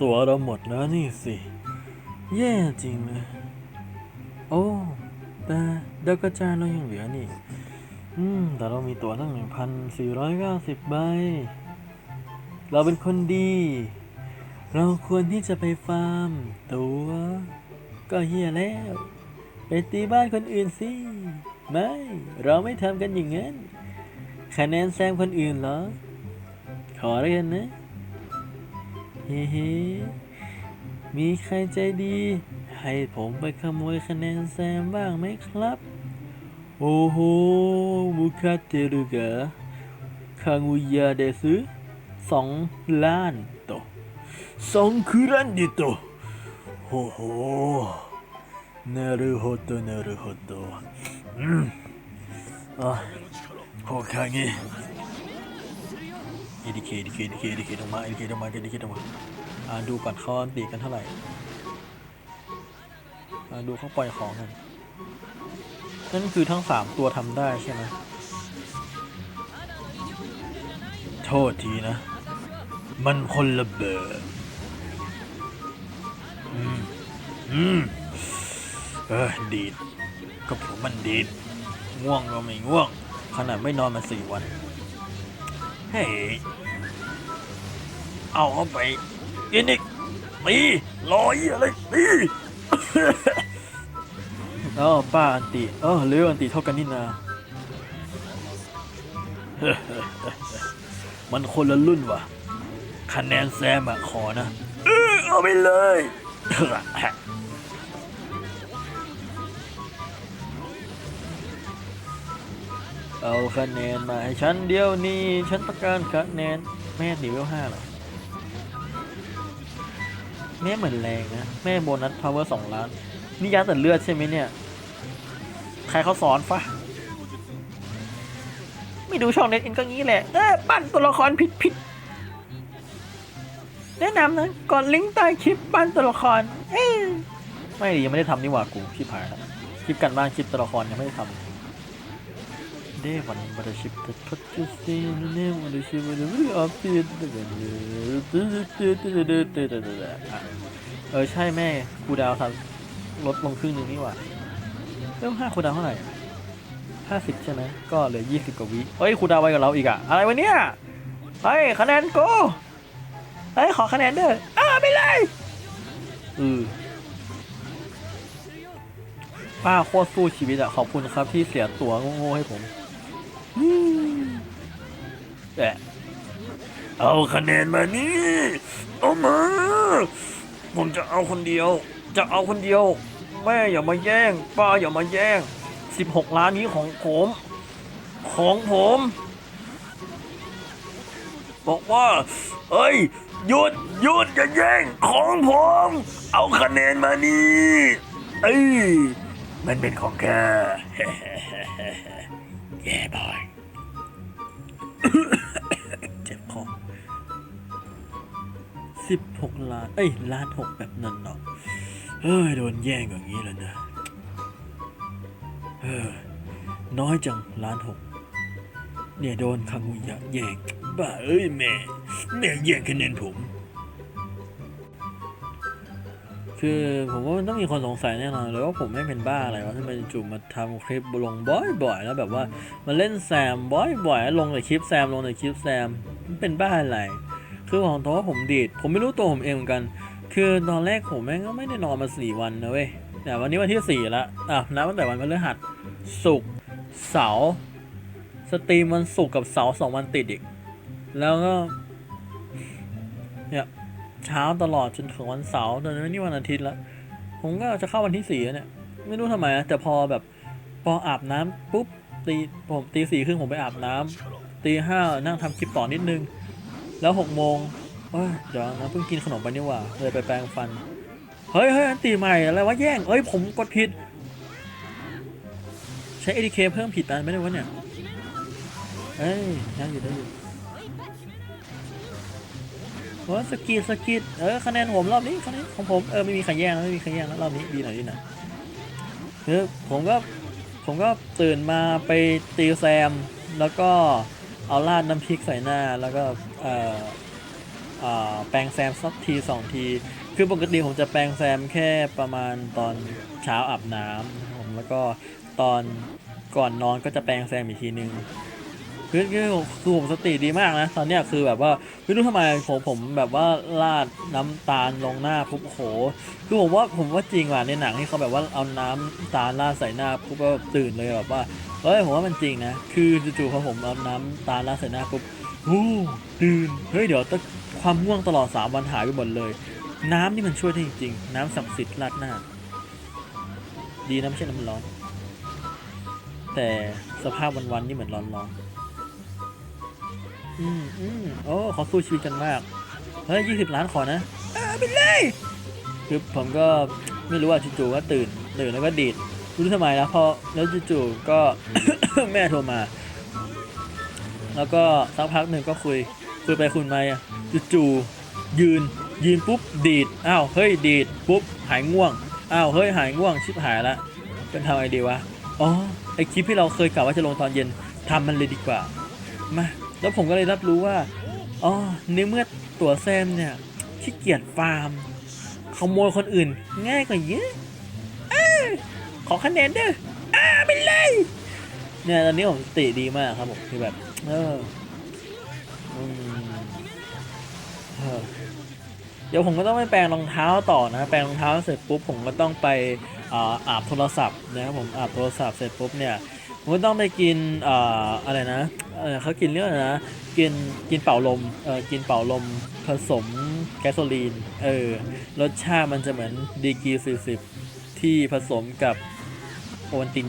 ตัวเราหมดแล้วนี่สิ แย่จริงเลย โอ้ แต่ดาวกระจายเรายังเหลือนี่ อืม แต่เรามีตัวตั้งหนึ่งพันสี่ร้อยเก้าสิบใบ เราเป็นคนดี เราควรที่จะไปฟาร์ม ตัว ก็เฮียแล้ว ไปตีบ้านคนอื่นสิ ไม่ เราไม่ทำกันอย่างนั้น คะแนนแซมคนอื่นเหรอ ขอแล้วกันนะ เฮ้เฮ้มีใครใจดี ให้ผมไปขโมยคะแนนแซมบ้างไหมครับ โอ้โหมุคาเตรุกะคางูยาเดซึสองล้านโตสองคุรันดิโตโอ้โหなるほどなるほどうんあโอค างิเอดิเคเอดิเคเอดิเคเอดิเคลงมาเอดิเคลงมาเอดิเคลงมาอ่าดูก่อนเขาตีกันเท่าไหร่อ่าดูเขาปล่อยของกันนั่นคือทั้งสามตัวทำได้ใช่ไหมโทษทีนะ มันคนละเบอร์อืม อืม เออดีดก็ผมมันดีดง่วงก็ไม่ง่วง ขนาดไม่นอนมาสี่วัน เฮ้ย เอาเข้าไปกินอีกตีลอยอะไรตีเออป้าอันติเออเรืออันติเท่ากันนี่นา มันคนละรุ่นว่ะ คะแนนแซมอะขอนะ เออเอาไปเลย เอาคะแนนมาให้ฉันเดียวนี้ ฉันต้องการคะแนนแม่ดีเวลห้าหรอ แม่เหมือนแรงนะ แม่โบนัสพาวเวอร์สองล้าน นี่ยัดแต่เลือดใช่ไหมเนี่ย ใครเขาสอนฟะไม่ดูช่องเน็ตอินก็งี้แหละ เออปั้นตัวละครผิดผิดแนะนำนะก่อนลิงก์ใต้คลิปปั้นตัวละคร เอ้ไม่ดียังไม่ได้ทำนี่หว่ากูชิบหายแล้วคลิปกันบ้านคลิปตัวละครยังไม่ได้ทำ เดวันบัตชิปตัดพัดจุดซีนเนมบัตชิปบัตชิปอัพเดตเออใช่แม่กูดาวทำลดลงครึ่งหนึงนี่หว่าเริ่มห้าคูดาวเท่าไหร่ห้าสิบใช่ไหมก็เหลือยี่สิบกว่าวิเฮ้ยคูดาวไว้กับเราอีกอะอะไรวะเนี่ยเฮ้ยคะแนนโกเฮ้ยขอคะแนนเด้ออ่าไปเลยอือป้าโคตรสู้ชีวิตอะขอบคุณครับที่เสียตั๋วโง่ๆให้ผม แอะเอาคะแนนมานี่ เอามา ผมจะเอาคนเดียว จะเอาคนเดียว แม่อย่ามาแย่ง ป้าอย่ามาแย่ง 16 ล้านนี้ของผม ของผม บอกว่า เอ้ยหยุดหยุดอย่าแย่ง ของผม เอาคะแนนมานี่ เอ้ยมันเป็นของแก แย่บอย เจ็บคอสิบหกล้าน เอ้ยล้านหกแบบนั้นเนาะเฮ้ยโดนแย่งอย่างนี้แล้วนะเออน้อยจังล้านหกเนี่ยโดนคังุยะแย่งบ้าเอ้ยแม่แม่แย่งคะแนนผม คือผมว่ามันต้องมีคนสงสัยแน่นอนเลยว่าผมไม่เป็นบ้าอะไรวะทำไมจู่มาทำคลิปลงบ่อยๆแล้วแบบว่ามาเล่นแซมบ่อยๆลงแต่คลิปแซมลงแต่คลิปแซมมันเป็นบ้าอะไร คือของตัวว่าผมดีดผมไม่รู้ตัวผมเองเหมือนกัน คือตอนแรกผมแม่งก็ไม่ได้นอนมาสี่วันนะเว้ยแต่วันนี้วันที่สี่แล้วอะนับตั้งแต่วันพฤหัสศุกร์เสาร์สตรีมวันศุกร์กับเสาร์สองวันติดอีก แล้วก็เนี่ย เช้าตลอดจนถึงวันเสาร์ตอนนี้นี่วันอาทิตย์แล้วผมก็จะเข้าวันที่สี่เนี่ย ไม่รู้ทำไมนะแต่พอแบบพออาบน้ำปุ๊บตีผมตีสี่ครึ่งผมไปอาบน้ำตีห้านั่งทำคลิปต่อนิดนึง แล้วหกโมงเอ้ยเดี๋ยวนะเพิ่งกินขนมไปนี่หว่าเลยไปแปรงฟัน เฮ้ยเฮ้ยอันตีใหม่อะไรวะแย่งเอ้ยผมกดผิด ใช้ ADK เพิ่มผิดอันไม่ได้วะเนี่ย เอ้ยได้อยู่ได้อยู่ โอ้สกีดสกีดเออคะแนนผมรอบนี้คะแนนของผมเออไม่มีใครแย่งไม่มีใครแย่งแล้วรอบนี้ดีหน่อยดีหน่อยคือผมก็ผมก็ตื่นมาไปตีแซม แล้วก็เอาราดน้ำพริกใส่หน้าแล้วก็เอ่ออ่าแปลงแซมสักทีสองที คือปกติผมจะแปลงแซมแค่ประมาณตอนเช้าอาบน้ำนะผมแล้วก็ตอนก่อนนอนก็จะแปลงแซมอีกทีนึง คือคือคือผมสติดีมากนะ ตอนเนี้ยคือแบบว่าไม่รู้ทำไมผมผมแบบว่าราดน้ำตาลลงหน้าปุ๊บโหคือผมว่าผมว่าจริงว่ะในหนังที่เขาแบบว่าเอาน้ำตาลราดใส่หน้าปุ๊บก็ตื่นเลยแบบว่าเฮ้ยผมว่ามันจริงนะ คือจู่ๆพอผมเอาน้ำตาลราดใส่หน้าปุ๊บวู้ตื่นเฮ้ยเดี๋ยวตะความง่วงตลอดสามวันหายไปหมดเลย น้ำนี่มันช่วยได้จริงๆ น้ำศักดิ์สิทธิ์ราดหน้า ดีนะไม่ใช่น้ำร้อน แต่สภาพวันๆนี่เหมือนร้อนๆ อืมอืมโอ้เขาสู้ชีวิตกันมาก เฮ้ยยี่สิบล้านขอนะอ่าไปเลยคือผมก็ไม่รู้ว่าจู่ๆก็ตื่นตื่นแล้วก็ดีดไม่รู้ทำไมนะพอแล้วจู่ๆก็แม่โทรมา แล้วก็สักพักหนึ่งก็คุย คุยไปคุยมาอะจู่ๆยืนยืนปุ๊บดีดอ้าวเฮ้ยดีดปุ๊บหายง่วงอ้าวเฮ้ยหายง่วงชิบหายละจะทำไงดีวะอ๋อไอคลิปที่เราเคยกล่าวว่าจะลงตอนเย็นทำมันเลยดีกว่ามา แล้วผมก็เลยรับรู้ว่าอ๋อในเมื่อตัวแซมเนี่ยขี้เกียจฟาร์มขโมยคนอื่น ง่ายกว่าเยอะเอ้ยขอคะแนนเด้ออ่าไปเลยเนี่ยตอนนี้ผมสติดีมากครับผมคือแบบ เออเดี๋ยวผมก็ต้องไปแปรงรองเท้าต่อนะแปรงรองเท้าเสร็จปุ๊บผมก็ต้องไปออาบโทรศัพท์นะครับผมอาบโทรศัพท์เสร็จปุ๊บเนี่ย ผมก็ต้องไปกินอ่าอะไรนะเออเขากินเรื่องอะไรนะกินกินเป่าลมเออกินเป่าลมผสมแก๊สโซลีนเออรสชาติมันจะเหมือนดีกรี40ที่ผสมกับโอวัลติน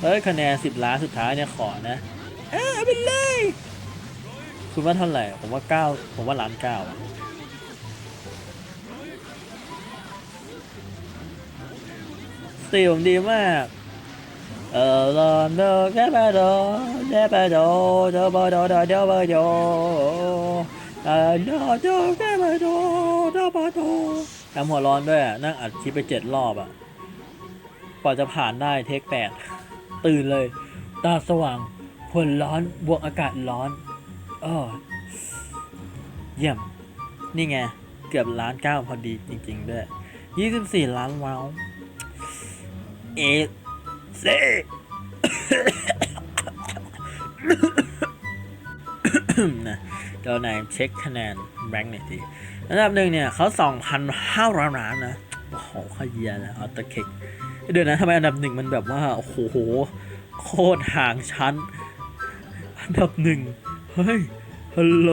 เฮ้ยคะแนน10ล้านสุดท้ายเนี่ยขอนะ เออเอาไปเลย คุณว่าเท่าไหร่ ผมว่า9ผมว่าล้านเก้า ติผมดีมาก เออลอนโดแกบโดแกบโดโดบโดโดโดบโดเออโดโดแกบโดโดบโดทำหัวร้อนด้วยอะนั่งอัดคลิปไปเจ็ดรอบอะกว่าจะผ่านได้เทคแปดตื่นเลย ตาสว่างผลร้อนบวกอากาศร้อนอ้อเยี่ยม นี่ไง เกือบล้านเก้าพอดีจริง ๆ ด้วยยี่สิบสี่ล้านว้าว เอเซนะเดี๋ยวนายเช็คคะแนนแบงค์หน่อยทีอันดับหนึ่งเนี่ยเขา2,500ล้านนะ โอ้โหขยเยียแล้วเอาตเข็กเดี๋ยวนะทำไมอันดับหนึ่งมันแบบว่า โอ้โห โคตรห่างชั้น อันดับหนึ่งเฮ้ย ฮัลโหล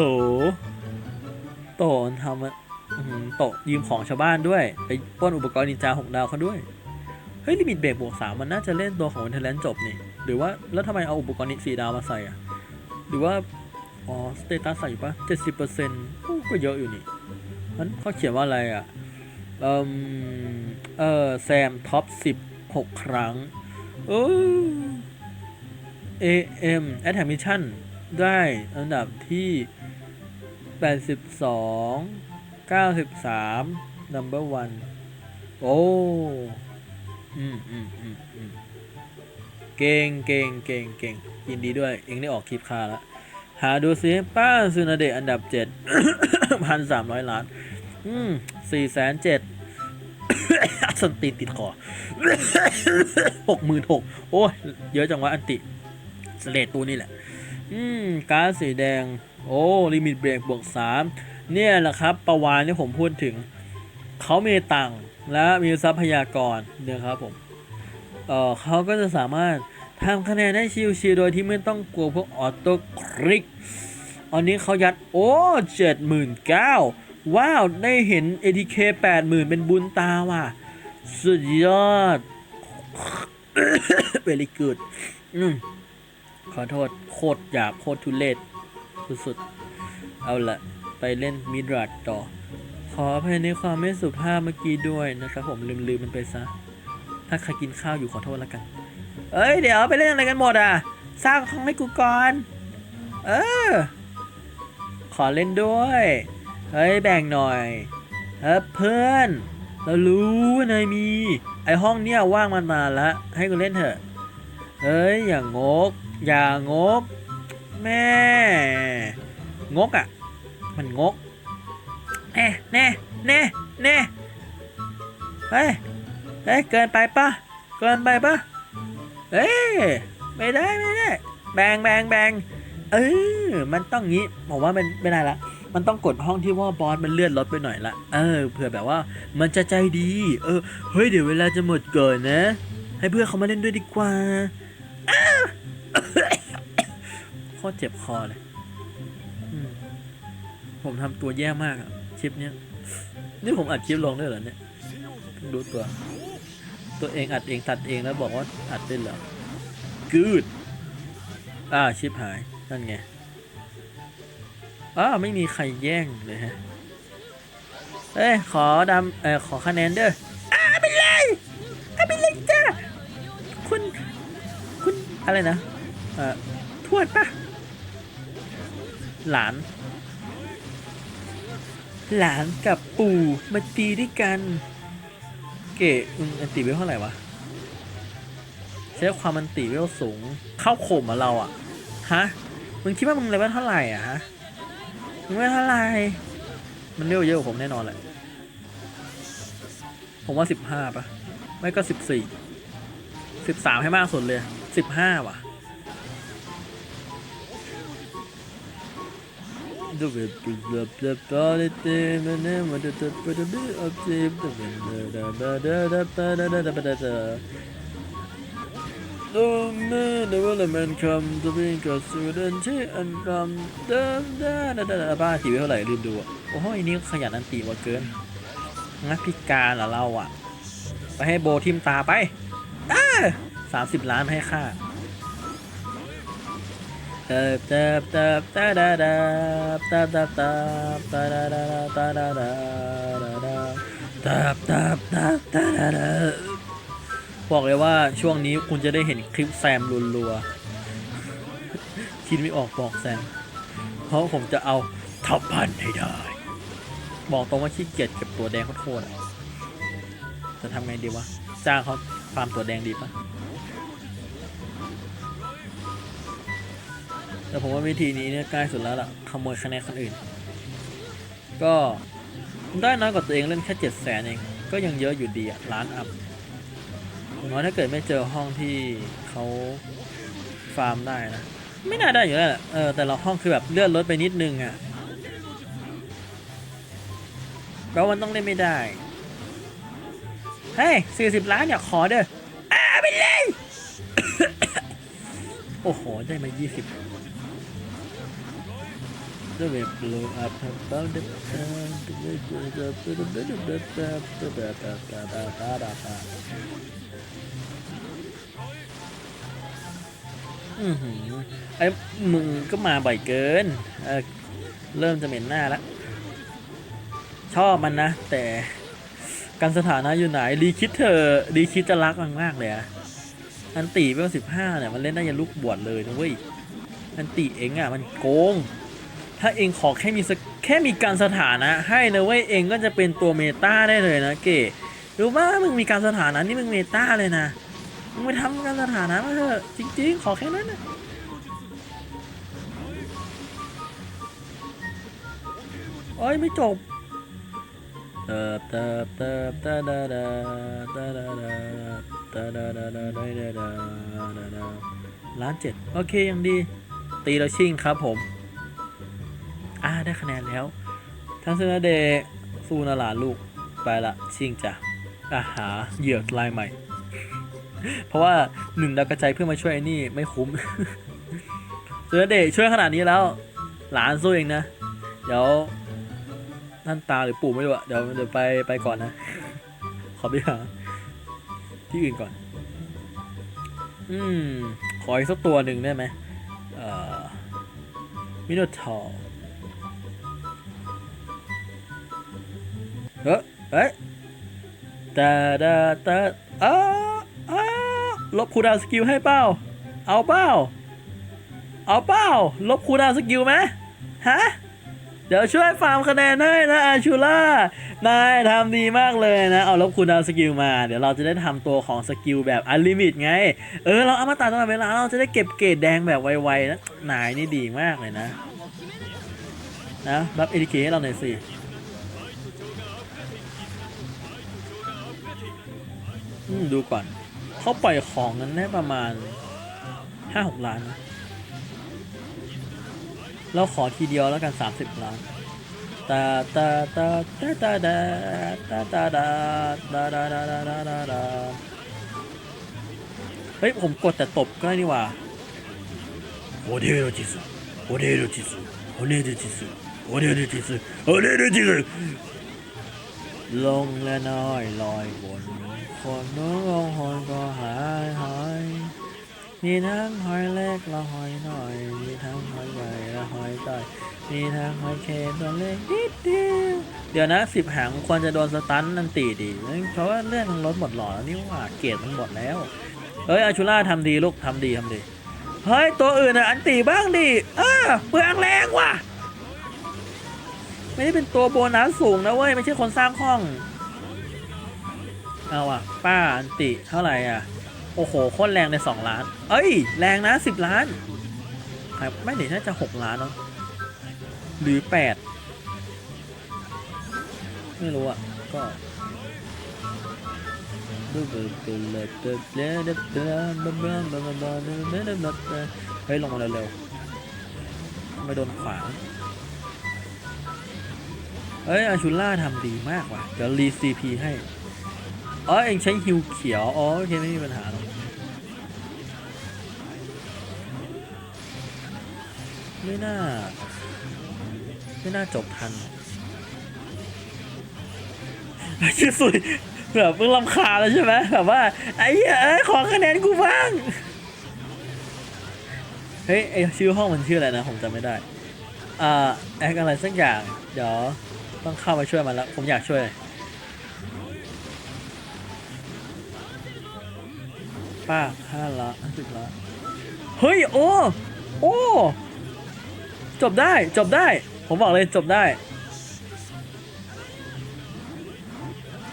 โตทำอะอื้อหือโตยืมของชาวบ้านด้วย ไปปล้นอุปกรณ์นินจาหกดาวเขาด้วย เฮ้ยลิมิตเบรกบวกสามมันน่าจะเล่นตัวของวันเทเลนจบนี่ หรือว่าแล้วทำไมเอาอุปกรณ์นี้สีดาวมาใส่อะหรือว่า อ๋อ สเตตัสใส่อยู่ปะเจ็ดสิบเปอร์เซ็นต์ก็เยอะอยู่นี่มันเขาเขียนว่าอะไรอะเอ่มเออแซมท็อปสิบหกครั้งเออ AM a t t a c Mission ได้อันดับที่ 82 93 number one โอ้ อืมอืมอืมอืมเก่งเก่งเก่งเก่งยินดีด้วย เองได้ออกคลิปคาแล้วหาดูซิป้าซูนาเดะอันดับเจ็ดพันสามร้อยล้าน อืมสี่แสนเจ็ดสนตีนติดคอหกหมื่นหกโอ้ย เยอะจังวะอันติสเลตตูนี่แหละ อืมการสีแดง โอ้ลิมิตเบรกบวกสามเนี่ยแหละครับ ประวานที่ผมพูดถึง เขามีตังค์ และมีทรัพยากรเนี่ยครับผมเออเขาก็จะสามารถทำคะแนนได้ชิวๆโดยที่ไม่ต้องกลัวพวกออโต้คลิกอันนี้เขายัดโอ้เจ็ดหมื่นเก้าว้าว ได้เห็น ATK แปดหมื่นเป็นบุญตาว่ะ สุดยอด very good อขอโทษ โคตรหยาบ โคตรทุเลศสุดๆ เอาละไปเล่นมิดรัดต่อ ออภัยในความไม่สุภาพเมื่อกี้ด้วยนะครับผมลืมลืมมันไปซะ ถ้าใครกินข้าวอยู่ขอโทษแล้วกัน เอ้ยเดี๋ยวไปเล่นอะไรกันหมดอะ สร้างห้องให้กูก่อน เออ ขอเล่นด้วย เฮ้ยแบ่งหน่อยเออเพื่อน เรารู้ว่านายมี ไอห้องเนี้ยว่างมานานละให้กูเล่นเถอะเฮ้ยอย่างงก อย่างงก แม่ งกอะ่ะ มันงก น่แน่แน่แน่เฮ้ยเฮ้ยเกินไปปะเกินไปปะเอ้ยไม่ได้ไม่ได้แบงแบงแบงเออมันต้องงี้ผมว่ามันไม่ได้ละมันต้องกดห้องที่ว่าบอสมันเลื่อนรถไปหน่อยละเออเผื่อแบบว่ามันจะใจดี เออเฮ้ยเดี๋ยวเวลาจะหมดเก่อนนะ ให้เพื่อนเขามาเล่นด้วยดีกว่าอ้าวโคตรเจ็บคอเลยผมทำตัวแย่มากอะ คลิปเนี้ยนี่ผมอัดคลิปลงด้วยเหรอเนี่ยเพิ่งรู้ตัว ตัวเองอัดเองตัดเองแล้วบอกว่าอัดได้เหรอ good อ่าชิปหายนั่นไงอ้าไม่มีใครแย่งเลยฮะเอ้ยขอดำเออขอคะแนนเด้ออ่าไปเลยอ่าไปเลยจ้าคุณคุณอะไรนะเอ่อทวดปะหลาน หลานกับปู่มาตีด้วยกัน เก๋มึงอันติเวลเท่าไหร่วะใช้ความมันติเวลสูง เข้าข่มมาเราอะฮะมึงคิดว่ามึงเลเวลเท่าไหร่อะฮะมึงเลเวลเท่าไหร่มันเร็วเยอะกว่าผมแน่นอนแหละผมว่าสิบห้าปะไม่ก็สิบสี่สิบสามให้มากสุดเลยสิบห้าว่ะ The web is the the body thing and then what the the the the the of the the the the the the the the the man, the element come to be cause student ชื่ออันคำเดิมเดิมเดิมบ้าตีไว้เท่าไหร่ลืมดูอะ โอ้โหอันนี้ขยันอันตีว่าเกินงัดพิการเหรอเราอะ ไปให้โบทิมตาไปสามสิบล้านให้ค่า ติบเติบเติบตาดาดาตาตาตาตาดาดาตาดาดาดาดาตาตาตาตาดาดาบอกเลยว่าช่วงนี้คุณจะได้เห็นคลิปแซมรัวๆคิดไม่ออกบอกแซม เพราะผมจะเอาท็อปพันให้ได้ บอกตรงว่าขี้เกียจเก็บตัวแดงโคตรจะทำไงดีวะจ้างเขาฟาร์มตัวแดงดีปะ แต่ผมว่าวิธีนี้เนี่ยใกล้สุดแล้วล่ะขโมยคะแนนคนอื่น ก็ได้น้อยกว่าตัวเองเล่นแค่เจ็ดแสนเอง ก็ยังเยอะอยู่ดีอะล้านอัพอย่างน้อยถ้าเกิดไม่เจอห้องที่เขาฟาร์มได้นะ ไม่น่าได้อยู่แล้วแหละเออแต่ละห้องคือแบบเลื่อนรถไปนิดนึงอะแปลว่ามันต้องเล่นไม่ได้ เฮ้ยสี่สิบล้านเนี่ยขอเด้ออ่าไปเลย โอ้โห ได้มายี่สิบ The web blow up about the time อือหือไอ้มึงก็มาบ่อยเกินเออเริ่มจะเหม็นหน้าแล้ว ชอบมันนะ แต่การสถานะอยู่ไหนรีคิดเธอรีคิดจะรักมันมากเลยอะอันตีเวลสิบห้าเนี่ย มันเล่นได้ยันลูกบวชเลยนะเว้ยอันติเองอะมันโกง ถ้าเองขอแค่มีแค่มีการสถานะให้นะเว้ยเองก็จะเป็นตัวเมตาได้เลยนะเก๋รู้ว่ามึงมีการสถานะนี่มึงเมตาเลยนะ มึงไปทำการสถานะมาเถอะจริง ๆ ขอแค่นั้นนะโอ้ยไม่จบเติบเติบเติบตาดาดาตาดาดาตาดาดาดาดาดาดาร้านเจ็ดโอเคยังดี ตีแล้วชิ่งครับผม อ่าได้คะแนนแล้ว ทั้งเซนเดสูนาหลานลูกไปละชิงจ้ะอาหาเหยื่อลายใหม่ เพราะว่าหนึ่งดาวกระจายเพื่อมาช่วยไอ้นี่ไม่คุ้มเซนเดช่วยขนาดนี้แล้ว หลานสู้เองนะ เดี๋ยวท่านตาหรือปู่ไม่รู้อะเดี๋ยวเดี๋ยวไปไปก่อนนะ ขอไปหาที่อื่นก่อน อืม ขออีกสักตัวหนึ่งได้ไหมเอ่อมิโนทอร์ เฮ้ยเฮ้ยตาดาตาอ้าอ้าลบคูดาวสกิลให้เปล่าเอาเปล่าเอาเปล่าลบคูดาวสกิลไหมฮะ เดี๋ยวช่วยฟาร์มคะแนนให้นะอาชูล่า นายทำดีมากเลยนะ เอาลบคูดาวสกิลมา เดี๋ยวเราจะได้ทำตัวของสกิลแบบอันลิมิตไง เออ เราเอามาตัดตลอดเวลา เราจะได้เก็บเกรดแดงแบบไวๆนะ นายนี่ดีมากเลยนะ นะ รับเอ k เคให้เราหน่อยสิ อืม ดูก่อน เขาปล่อยของนั้นได้ประมาณห้าหกล้าน เราขอทีเดียวแล้วกันสามสิบล้านตาตาตาตาตาตาตาตาตาตาตาตาตาตาตาตาเฮ้ย ผมกดแต่ตบก็ได้นี่ว่าโอเดโรจิสุโอเดโรจิสุโอเดโรจิสุโอเดโรจิสุโอเดโรจิสุลงและน้อยลอยวน คนน้องหอยก็หายหายมีทั้งหอยเล็กและหอยน้อย มีทั้งหอยใหญ่และหอยต่อยมีทั้งหอยเค็มตัวเล็กนิดเดียวเดี๋ยวนะสิบหางควรจะโดนสตันนันตีดีเพราะว่าเลื่อดมันลดหมดหลอดแล้วนี่ว่าเกรดมันหมดแล้วเฮ้ยอาชูล่าทำดีลูกทำดีทำดีเฮ้ยตัวอื่นอะอันตีบ้างดิเออเปลืองแรงว่ะ ไม่ได้เป็นตัวโบนัสสูงนะเว้ยไม่ใช่คนสร้างห้อง เอาอะ ป้าอันติเท่าไหร่อะ โอ้โหโคตรแรงในสองล้าน เอ้ย แรงนะสิบล้าน ครับไม่เดี๋ยวน่าจะหกล้านเนาะหรือแปดไม่รู้อะ ก็เฮ้ยลงมาเร็วๆไม่โดนขวางเอ้ยอาชูล่าทำดีมากว่ะเดี๋ยวรีซีพีให้ อ๋อเองใช้ฮิวเขียว อ๋อโอเคไม่มีปัญหาหรอกไม่น่า ไม่น่าจบทันชื่อสุดแบบเพิ่งลำคาแล้วใช่ไหมแบบว่า ไอ้เหี้ยเอ้ยขอคะแนนกูบ้าง เฮ้ยไอชื่อห้องมันชื่ออะไรนะ ผมจำไม่ได้ อ่าแอคอะไรสักอย่าง เดี๋ยวต้องเข้ามาช่วยมันแล้ว ผมอยากช่วย ป้าห้าละสิบละเฮ้ยโอ้โอ้จบได้จบได้ ผมบอกเลยจบได้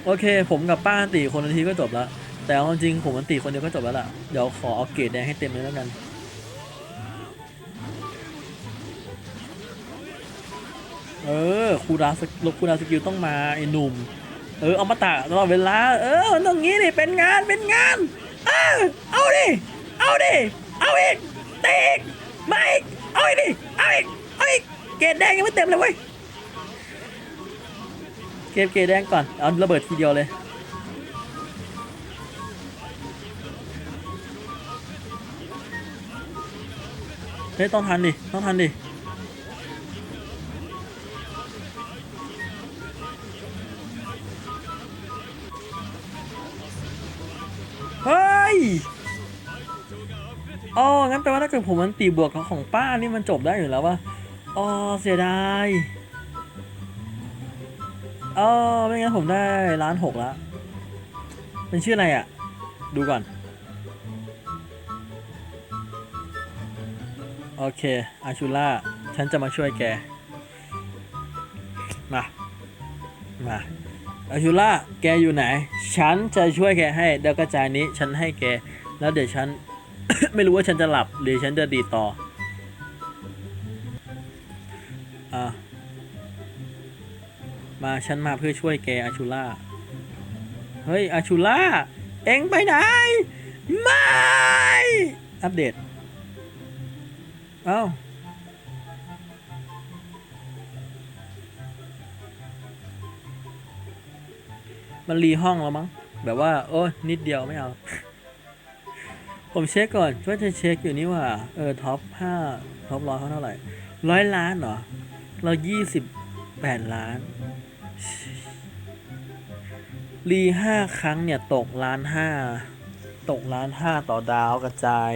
โอเค ผมกับป้าตีคนละทีก็จบแล้วแต่เอาจริงผมมันตีคนเดียวก็จบแล้วล่ะ เดี๋ยวขอเอาเกรดแดงให้เต็มเลยแล้วกัน เออครูดาสลบครูดาสกิลต้องมาไอ้หนุ่ม เออเอามาตะตลอดเวลา เออมันต้องงี้ดิเป็นงานเป็นงาน เออเอาดิเอาดิเอาอีกเตะอีกมาอีกเอาอีกดิเอาอีกเอาอีกเกรดแดงยังไม่เต็มเลยเว้ยเก็บเกรดแดงก่อนเอาระเบิดทีเดียวเลยเฮ้ยต้องทันดิต้องทันดิ อ๋อ งั้นแปลว่าถ้าเกิดผมมันตีบวกของป้านี่มันจบได้อยู่แล้ววะอ๋อ เสียดายอ๋อไม่งั้นผมได้ล้านหกแล้วเป็นชื่ออะไรอะ ดูก่อน โอเค อาชูล่า ฉันจะมาช่วยแก มา มา อาชูล่าแกอยู่ไหน ฉันจะช่วยแกให้เดี๋ยวกระจายนี้ฉันให้แก แล้วเดี๋ยวฉัน ไม่รู้ว่าฉันจะหลับ หรือฉันจะดีต่ออะมาฉันมาเพื่อช่วยแกอาชูล่า เฮ้ยอาชูล่า เอ็งไปไหน ไม่ อัปเดต เอ้า มันรีห้องแล้วมั้ง แบบว่า โอ้นิดเดียวไม่เอา ผมเช็คก่อนว่าจะเช็คอยู่นี่ว่า เออ ท็อปห้าท็อปร้อยเขาเท่าไหร่ร้อยล้านเหรอ เรายี่สิบแปดล้าน รีห้าครั้งเนี่ย ตกล้านห้า ตกล้านห้าต่อดาวกระจาย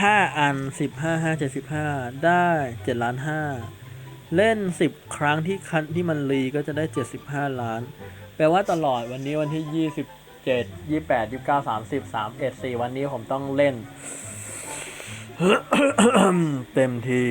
ห้าอันสิบห้าห้าเจ็ดสิบห้าได้เจ็ดล้านห้าเล่นสิบครั้งที่คันที่มันรีก็จะได้เจ็ดสิบห้าล้าน แปลว่าตลอดวันนี้วันที่ยี่สิบเจ็ดยี่แปดยี่เก้าสามสิบสามเอ็ดสี่วันนี้ผมต้องเล่น เต็มที่